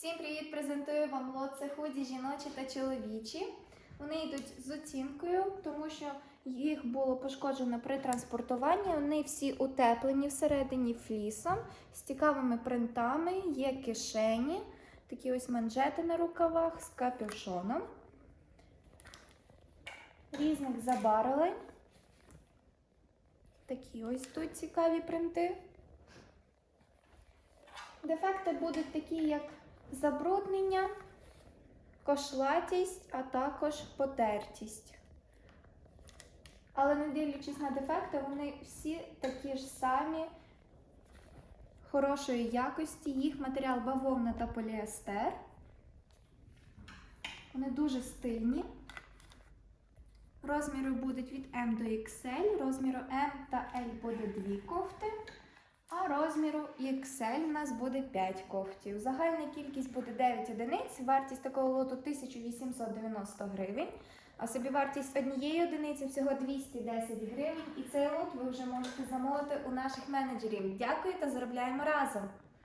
Всім привіт! Презентую вам лот це худі жіночі та чоловічі. Вони йдуть з оцінкою, тому що їх було пошкоджено при транспортуванні. Вони всі утеплені всередині флісом з цікавими принтами, є кишені, такі ось манжети на рукавах з капюшоном. Різних забарвлень. Такі ось тут цікаві принти. Дефекти будуть такі, як забруднення, кошлатість, а також потертість. Але не дивлячись на дефекти, вони всі такі ж самі хорошої якості. Їх матеріал бавовна та поліестер. Вони дуже стильні. Розміри будуть від М до XL, розміру М та L буде дві кофти. Розміру XL у нас буде 5 кофтів. Загальна кількість буде 9 одиниць, вартість такого лоту 1890 гривень, а собі вартість однієї одиниці всього 210 гривень. І цей лот ви вже можете замовити у наших менеджерів. Дякую та заробляємо разом!